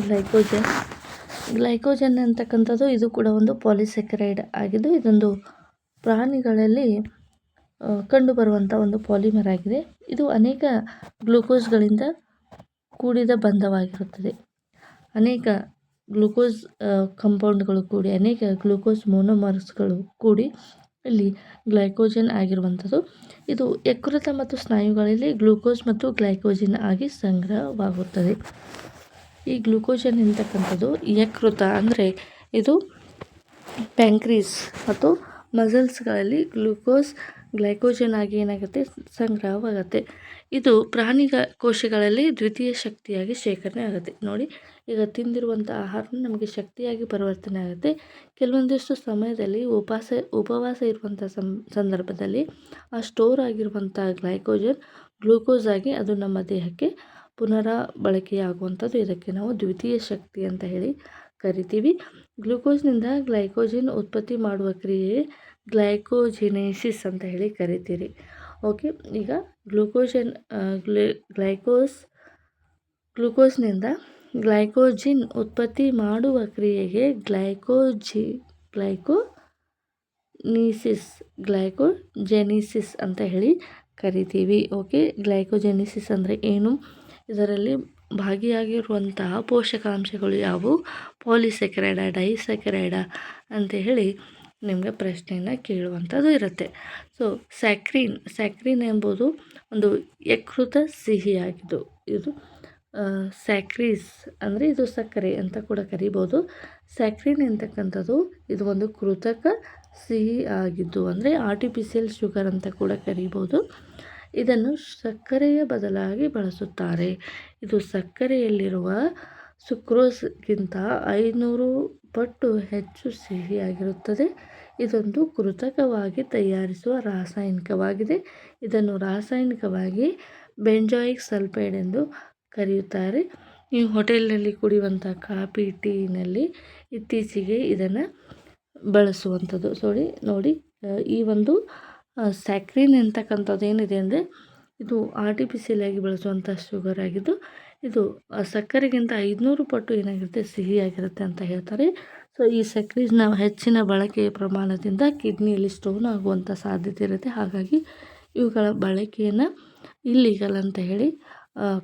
Glycogen. Glycogen ಅಂತಕ್ಕಂಥದ್ದು ಇದು ಕೂಡ ಒಂದು ಪಾಲಿಸೆಕ್ರೈಡ್ ಆಗಿದ್ದು ಇದೊಂದು ಪ್ರಾಣಿಗಳಲ್ಲಿ ಕಂಡುಬರುವಂಥ ಒಂದು ಪಾಲಿಮರ್ ಆಗಿದೆ. ಇದು ಅನೇಕ ಗ್ಲುಕೋಸ್ಗಳಿಂದ ಕೂಡಿದ ಬಂಧವಾಗಿರುತ್ತದೆ. ಅನೇಕ ಗ್ಲೂಕೋಸ್ ಕಂಪೌಂಡ್ಗಳು ಕೂಡಿ, ಅನೇಕ ಗ್ಲೂಕೋಸ್ ಮೋನೋಮರ್ಸ್ಗಳು ಕೂಡಿ ಇಲ್ಲಿ ಗ್ಲೈಕೋಜನ್ ಆಗಿರುವಂಥದ್ದು. ಇದು ಯಕೃತ ಮತ್ತು ಸ್ನಾಯುಗಳಲ್ಲಿ ಗ್ಲೂಕೋಸ್ ಮತ್ತು ಗ್ಲೈಕೋಜಿನ್ ಆಗಿ ಸಂಗ್ರಹವಾಗುತ್ತದೆ. ಈ ಗ್ಲುಕೋಜನ್ ಎಂತಕ್ಕಂಥದ್ದು ಯಕೃತ ಅಂದರೆ ಇದು ಪ್ಯಾಂಕ್ರೀಸ್ ಮತ್ತು ಮಸಲ್ಸ್ಗಳಲ್ಲಿ ಗ್ಲುಕೋಸ್ ಗ್ಲೈಕೋಜನ್ ಆಗಿ ಏನಾಗುತ್ತೆ? ಸಂಗ್ರಹವಾಗುತ್ತೆ. ಇದು ಪ್ರಾಣಿ ಕೋಶಗಳಲ್ಲಿ ದ್ವಿತೀಯ ಶಕ್ತಿಯಾಗಿ ಶೇಖರಣೆ ಆಗುತ್ತೆ. ನೋಡಿ, ಈಗ ತಿಂದಿರುವಂಥ ಆಹಾರ ನಮಗೆ ಶಕ್ತಿಯಾಗಿ ಪರಿವರ್ತನೆ ಆಗುತ್ತೆ. ಕೆಲವೊಂದಿಷ್ಟು ಸಮಯದಲ್ಲಿ ಉಪವಾಸ ಉಪವಾಸ ಇರುವಂಥ ಸಂದರ್ಭದಲ್ಲಿ ಆ ಸ್ಟೋರ್ ಆಗಿರುವಂಥ ಗ್ಲೈಕೋಜನ್ ಗ್ಲೂಕೋಸ್ ಆಗಿ ಅದು ನಮ್ಮ ದೇಹಕ್ಕೆ ಪುನರ ಬಳಕೆಯಾಗುವಂಥದ್ದು ಇದಕ್ಕೆ ನಾವು ದ್ವಿತೀಯ ಶಕ್ತಿ ಅಂತ ಹೇಳಿ ಕರಿತೀವಿ. ಗ್ಲುಕೋಸ್ನಿಂದ ಗ್ಲೈಕೋಜಿನ್ ಉತ್ಪತ್ತಿ ಮಾಡುವ ಕ್ರಿಯೆ ಗ್ಲೈಕೋಜಿನೇಸಿಸ್ ಅಂತ ಹೇಳಿ ಕರಿತೀರಿ. ಓಕೆ, ಈಗ ಗ್ಲೂಕೋಜನ್ ಗ್ಲೈ, ಗ್ಲೈಕೋಸ್, ಗ್ಲೂಕೋಸ್ನಿಂದ ಗ್ಲೈಕೋಜಿನ್ ಉತ್ಪತ್ತಿ ಮಾಡುವ ಕ್ರಿಯೆಗೆ ಗ್ಲೈಕೋಜಿ ಗ್ಲೈಕೋ ನೀಸಿಸ್ ಗ್ಲೈಕೋಜೆನಿಸಿಸ್ ಅಂತ ಹೇಳಿ ಕರಿತೀವಿ. ಓಕೆ, ಗ್ಲೈಕೋಜೆನಿಸಿಸ್ ಅಂದರೆ ಏನು? ಇದರಲ್ಲಿ ಭಾಗಿಯಾಗಿರುವಂತಹ ಪೋಷಕಾಂಶಗಳು ಯಾವುವು? ಪಾಲಿಸೆಕೆರೈಡ ಡೈಸೆಕೆರೈಡ ಅಂತ ಹೇಳಿ ನಿಮಗೆ ಪ್ರಶ್ನೆಯನ್ನು ಕೇಳುವಂಥದ್ದು ಇರುತ್ತೆ. ಸೊ ಸ್ಯಾಕ್ರೀನ್ ಸ್ಯಾಕ್ರೀನ್ ಎಂಬುದು ಒಂದು ಯಕೃತ ಸಿಹಿಯಾಗಿದ್ದು, ಇದು ಸ್ಯಾಕ್ರೀಸ್ ಅಂದರೆ ಇದು ಸಕ್ಕರೆ ಅಂತ ಕೂಡ ಕರಿಬೋದು. ಸ್ಯಾಕ್ರೀನ್ ಎಂತಕ್ಕಂಥದ್ದು? ಇದು ಒಂದು ಕೃತಕ ಸಿಹಿ ಆಗಿದ್ದು ಅಂದರೆ ಆರ್ಟಿಫಿಷಿಯಲ್ ಶುಗರ್ ಅಂತ ಕೂಡ ಕರಿಬೋದು. ಇದನ್ನು ಸಕ್ಕರೆಯ ಬದಲಾಗಿ ಬಳಸುತ್ತಾರೆ. ಇದು ಸಕ್ಕರೆಯಲ್ಲಿರುವ ಸುಕ್ರೋಸ್ಗಿಂತ ಐನೂರು ಪಟ್ಟು ಹೆಚ್ಚು ಸಿಹಿಯಾಗಿರುತ್ತದೆ ಇದೊಂದು ಕೃತಕವಾಗಿ ತಯಾರಿಸುವ ರಾಸಾಯನಿಕವಾಗಿದೆ. ಇದನ್ನು ರಾಸಾಯನಿಕವಾಗಿ ಬೆಂಜಾಯಿಕ್ ಸಲ್ಫೈಡ್ ಎಂದು ಕರೆಯುತ್ತಾರೆ. ನೀವು ಹೋಟೆಲ್ನಲ್ಲಿ ಕುಡಿಯುವಂಥ ಕಾಫಿ, ಟೀನಲ್ಲಿ ಇತ್ತೀಚೆಗೆ ಇದನ್ನು ಬಳಸುವಂಥದ್ದು. ಸೋಡಿ ನೋಡಿ ಈ ಒಂದು ಸ್ಯಾಕ್ರಿನ್ ಅಂತಕ್ಕಂಥದ್ದು ಏನಿದೆ ಅಂದರೆ ಇದು ಆರ್ಟಿಫಿಷಿಯಲ್ ಆಗಿ ಬಳಸುವಂಥ ಶುಗರ್ ಆಗಿದ್ದು ಇದು ಸಕ್ಕರೆಗಿಂತ ಐದುನೂರು ಪಟ್ಟು ಏನಾಗಿರುತ್ತೆ ಸಿಹಿಯಾಗಿರುತ್ತೆ ಅಂತ ಹೇಳ್ತಾರೆ. ಸೊ ಈ ಸಕ್ಕರೆ ನಾವು ಹೆಚ್ಚಿನ ಬಳಕೆಯ ಪ್ರಮಾಣದಿಂದ ಕಿಡ್ನಿಯಲ್ಲಿ ಸ್ಟೋನ್ ಆಗುವಂಥ ಸಾಧ್ಯತೆ ಇರುತ್ತೆ. ಹಾಗಾಗಿ ಇವುಗಳ ಬಳಕೆಯನ್ನು ಇಲ್ಲೀಗಲ್ ಅಂತ ಹೇಳಿ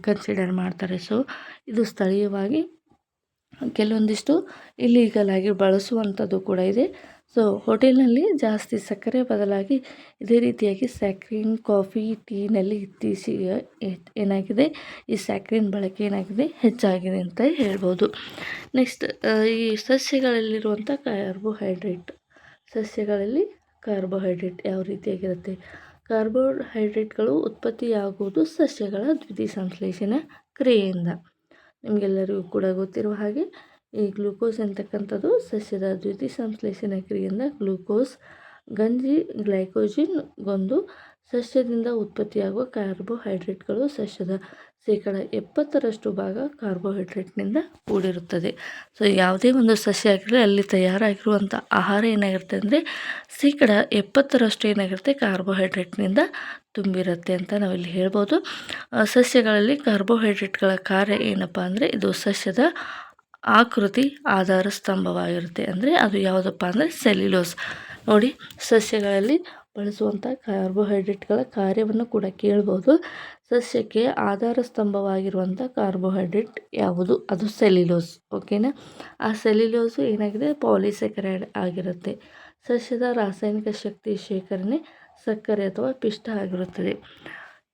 ಕನ್ಸಿಡರ್ ಮಾಡ್ತಾರೆ. ಸೊ ಇದು ಸ್ಥಳೀಯವಾಗಿ ಕೆಲವೊಂದಿಷ್ಟು ಇಲ್ಲಿಗಲ್ ಆಗಿ ಬಳಸುವಂಥದ್ದು ಕೂಡ ಇದೆ. ಸೊ ಹೋಟೆಲ್ನಲ್ಲಿ ಜಾಸ್ತಿ ಸಕ್ಕರೆ ಬದಲಾಗಿ ಇದೇ ರೀತಿಯಾಗಿ ಸ್ಯಾಕ್ರಿನ್ ಕಾಫಿ ಟೀನಲ್ಲಿ ಇತ್ತೀಚೆಗೆ ಏನಾಗಿದೆ? ಈ ಸ್ಯಾಕ್ರಿನ್ ಬಳಕೆ ಏನಾಗಿದೆ? ಹೆಚ್ಚಾಗಿದೆ ಅಂತ ಹೇಳ್ಬೋದು. ನೆಕ್ಸ್ಟ್ ಈ ಸಸ್ಯಗಳಲ್ಲಿರುವಂಥ ಕಾರ್ಬೋಹೈಡ್ರೇಟ್ ಸಸ್ಯಗಳಲ್ಲಿ ಕಾರ್ಬೋಹೈಡ್ರೇಟ್ ಯಾವ ರೀತಿಯಾಗಿರುತ್ತೆ? ಕಾರ್ಬೋಹೈಡ್ರೇಟ್ಗಳು ಉತ್ಪತ್ತಿಯಾಗುವುದು ಸಸ್ಯಗಳ ದ್ವಿತೀಯ ಸಂಶ್ಲೇಷಣ ಕ್ರಿಯೆಯಿಂದ. ನಿಮಗೆಲ್ಲರಿಗೂ ಕೂಡ ಗೊತ್ತಿರುವ ಹಾಗೆ ಈ ಗ್ಲೂಕೋಸ್ ಅಂತಕ್ಕಂಥದ್ದು ಸಸ್ಯದ ದ್ಯುತಿ ಸಂಶ್ಲೇಷಣ ಕ್ರಿಯೆಯಿಂದ ಗ್ಲೂಕೋಸ್, ಗಂಜಿ, ಗ್ಲೈಕೋಜಿನ್ ಗೊಂದು ಸಸ್ಯದಿಂದ ಉತ್ಪತ್ತಿಯಾಗುವ ಕಾರ್ಬೋಹೈಡ್ರೇಟ್ಗಳು ಸಸ್ಯದ ಶೇಕಡ ಎಪ್ಪತ್ತರಷ್ಟು ಭಾಗ ಕಾರ್ಬೋಹೈಡ್ರೇಟ್ನಿಂದ ಕೂಡಿರುತ್ತದೆ. ಸೊ, ಯಾವುದೇ ಒಂದು ಸಸ್ಯ ಆಗಿರಲಿ, ಅಲ್ಲಿ ತಯಾರಾಗಿರುವಂಥ ಆಹಾರ ಏನಾಗಿರುತ್ತೆ ಅಂದರೆ, ಶೇಕಡ ಎಪ್ಪತ್ತರಷ್ಟು ಏನಾಗಿರುತ್ತೆ, ಕಾರ್ಬೋಹೈಡ್ರೇಟ್ನಿಂದ ತುಂಬಿರುತ್ತೆ ಅಂತ ನಾವಿಲ್ಲಿ ಹೇಳ್ಬೋದು. ಸಸ್ಯಗಳಲ್ಲಿ ಕಾರ್ಬೋಹೈಡ್ರೇಟ್ಗಳ ಕಾರ್ಯ ಏನಪ್ಪ ಅಂದರೆ, ಇದು ಸಸ್ಯದ ಆಕೃತಿ ಆಧಾರ ಸ್ತಂಭವಾಗಿರುತ್ತೆ. ಅಂದರೆ ಅದು ಯಾವುದಪ್ಪ ಅಂದರೆ ಸೆಲ್ಯುಲೋಸ್. ನೋಡಿ, ಸಸ್ಯಗಳಲ್ಲಿ ಬಳಸುವಂಥ ಕಾರ್ಬೋಹೈಡ್ರೇಟ್ಗಳ ಕಾರ್ಯವನ್ನು ಕೂಡ ಕೇಳ್ಬೋದು. ಸಸ್ಯಕ್ಕೆ ಆಧಾರ ಸ್ತಂಭವಾಗಿರುವಂಥ ಕಾರ್ಬೋಹೈಡ್ರೇಟ್ ಯಾವುದು? ಅದು ಸೆಲ್ಯುಲೋಸ್, ಓಕೆನಾ? ಆ ಸೆಲ್ಯುಲೋಸು ಏನಾಗಿದೆ? ಪಾಲಿಸೆಕರೈಡ್ ಆಗಿರುತ್ತೆ. ಸಸ್ಯದ ರಾಸಾಯನಿಕ ಶಕ್ತಿ ಶೇಖರಣೆ, ಸಕ್ಕರೆ ಅಥವಾ ಪಿಷ್ಟ ಆಗಿರುತ್ತದೆ.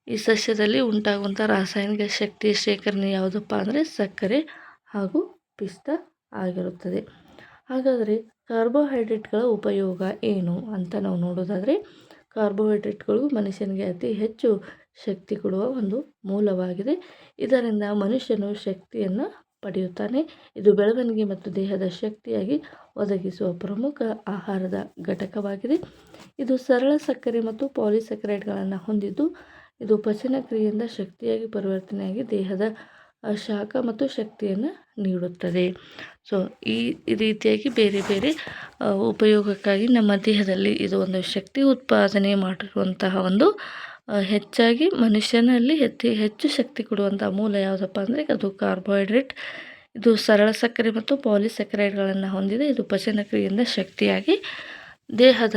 ಈ ಸಸ್ಯದಲ್ಲಿ ಉಂಟಾಗುವಂಥ ರಾಸಾಯನಿಕ ಶಕ್ತಿ ಶೇಖರಣೆ ಯಾವುದಪ್ಪ ಅಂದರೆ ಸಕ್ಕರೆ ಹಾಗೂ ಪಿಷ್ಟ ಆಗಿರುತ್ತದೆ. ಹಾಗಾದರೆ ಕಾರ್ಬೋಹೈಡ್ರೇಟ್ಗಳ ಉಪಯೋಗ ಏನು ಅಂತ ನಾವು ನೋಡೋದಾದರೆ, ಕಾರ್ಬೋಹೈಡ್ರೇಟ್ಗಳು ಮನುಷ್ಯನಿಗೆ ಅತಿ ಹೆಚ್ಚು ಶಕ್ತಿ ಕೊಡುವ ಒಂದು ಮೂಲವಾಗಿದೆ. ಇದರಿಂದ ಮನುಷ್ಯನು ಶಕ್ತಿಯನ್ನು ಪಡೆಯುತ್ತಾನೆ. ಇದು ಬೆಳವಣಿಗೆ ಮತ್ತು ದೇಹದ ಶಕ್ತಿಯಾಗಿ ಒದಗಿಸುವ ಪ್ರಮುಖ ಆಹಾರದ ಘಟಕವಾಗಿದೆ. ಇದು ಸರಳ ಸಕ್ಕರೆ ಮತ್ತು ಪಾಲಿಸಕ್ರೇಟ್ಗಳನ್ನು ಹೊಂದಿದ್ದು, ಇದು ಪಚನ ಕ್ರಿಯೆಯಿಂದ ಶಕ್ತಿಯಾಗಿ ಪರಿವರ್ತನೆಯಾಗಿ ದೇಹದ ಶಾಖ ಮತ್ತು ಶಕ್ತಿಯನ್ನು ನೀಡುತ್ತದೆ. ಸೊ ಈ ರೀತಿಯಾಗಿ ಬೇರೆ ಬೇರೆ ಉಪಯೋಗಕ್ಕಾಗಿ ನಮ್ಮ ದೇಹದಲ್ಲಿ ಇದು ಒಂದು ಶಕ್ತಿ ಉತ್ಪಾದನೆ ಮಾಡಿರುವಂತಹ ಒಂದು ಹೆಚ್ಚಾಗಿ ಮನುಷ್ಯನಲ್ಲಿ ಹೆಚ್ಚು ಹೆಚ್ಚು ಶಕ್ತಿ ಕೊಡುವಂಥ ಮೂಲ ಯಾವುದಪ್ಪ ಅಂದರೆ ಅದು ಕಾರ್ಬೋಹೈಡ್ರೇಟ್. ಇದು ಸರಳ ಸಕ್ಕರೆ ಮತ್ತು ಪಾಲಿಸೆಕರೈಡ್ಗಳನ್ನು ಹೊಂದಿದೆ. ಇದು ಪಚನಕ್ರಿಯೆಯಿಂದ ಶಕ್ತಿಯಾಗಿ ದೇಹದ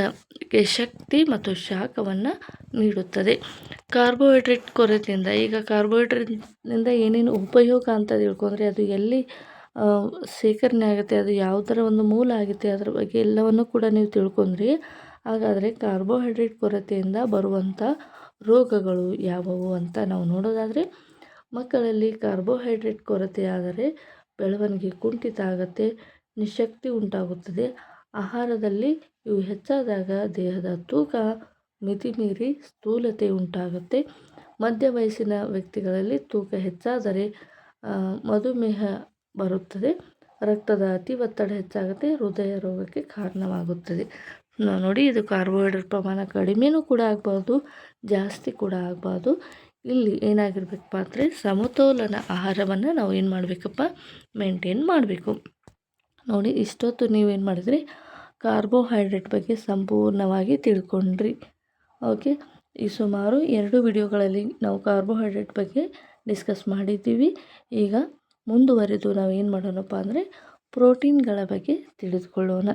ಶಕ್ತಿ ಮತ್ತು ಶಾಖವನ್ನು ನೀಡುತ್ತದೆ. ಕಾರ್ಬೋಹೈಡ್ರೇಟ್ ಕೊರತೆಯಿಂದ ಈಗ ಕಾರ್ಬೋಹೈಡ್ರೇಟ್ನಿಂದ ಏನೇನು ಉಪಯೋಗ ಅಂತ ತಿಳ್ಕೊಂಡ್ರೆ ಅದು ಎಲ್ಲಿ ಶೇಖರಣೆ ಆಗುತ್ತೆ, ಅದು ಯಾವ ಥರ ಒಂದು ಮೂಲ ಆಗುತ್ತೆ, ಅದ್ರ ಬಗ್ಗೆ ಎಲ್ಲವನ್ನು ಕೂಡ ನೀವು ತಿಳ್ಕೊಂಡ್ರಿ. ಹಾಗಾದರೆ ಕಾರ್ಬೋಹೈಡ್ರೇಟ್ ಕೊರತೆಯಿಂದ ಬರುವಂಥ ರೋಗಗಳು ಯಾವುವು ಅಂತ ನಾವು ನೋಡೋದಾದರೆ, ಮಕ್ಕಳಲ್ಲಿ ಕಾರ್ಬೋಹೈಡ್ರೇಟ್ ಕೊರತೆ ಆದರೆ ಬೆಳವಣಿಗೆ ಕುಂಠಿತ ಆಗುತ್ತೆ, ನಿಶಕ್ತಿ ಉಂಟಾಗುತ್ತದೆ. ಆಹಾರದಲ್ಲಿ ಇವು ಹೆಚ್ಚಾದಾಗ ದೇಹದ ತೂಕ ಮಿತಿಮೀರಿ ಸ್ಥೂಲತೆ ಉಂಟಾಗುತ್ತೆ. ಮಧ್ಯ ವಯಸ್ಸಿನ ವ್ಯಕ್ತಿಗಳಲ್ಲಿ ತೂಕ ಹೆಚ್ಚಾದರೆ ಮಧುಮೇಹ ಬರುತ್ತದೆ. ರಕ್ತದ ಅತಿ ಒತ್ತಡ ಹೆಚ್ಚಾಗುತ್ತೆ ಹೃದಯ ರೋಗಕ್ಕೆ ಕಾರಣವಾಗುತ್ತದೆ. ನೋಡಿ, ಇದು ಕಾರ್ಬೋಹೈಡ್ರೇಟ್ ಪ್ರಮಾಣ ಕಡಿಮೆನೂ ಕೂಡ ಆಗಬಾರ್ದು ಜಾಸ್ತಿ ಕೂಡ ಆಗಬಾರ್ದು ಇಲ್ಲಿ ಏನಾಗಿರ್ಬೇಕಪ್ಪ ಅಂದರೆ ಸಮತೋಲನ ಆಹಾರವನ್ನು ನಾವು ಏನು ಮಾಡಬೇಕಪ್ಪ? ಮೇಂಟೈನ್ ಮಾಡಬೇಕು. ನೋಡಿ, ಇಷ್ಟೊತ್ತು ನೀವೇನು ಮಾಡಿದ್ರಿ? ಕಾರ್ಬೋಹೈಡ್ರೇಟ್ ಬಗ್ಗೆ ಸಂಪೂರ್ಣವಾಗಿ ತಿಳ್ಕೊಂಡ್ರಿ. ಓಕೆ, ಈ ಸುಮಾರು ಎರಡು ವಿಡಿಯೋಗಳಲ್ಲಿ ನಾವು ಕಾರ್ಬೋಹೈಡ್ರೇಟ್ ಬಗ್ಗೆ ಡಿಸ್ಕಸ್ ಮಾಡಿದ್ದೀವಿ. ಈಗ ಮುಂದುವರೆದು ನಾವು ಏನು ಮಾಡೋಣಪ್ಪ ಅಂದರೆ ಪ್ರೋಟೀನ್ಗಳ ಬಗ್ಗೆ ತಿಳಿದುಕೊಳ್ಳೋಣ.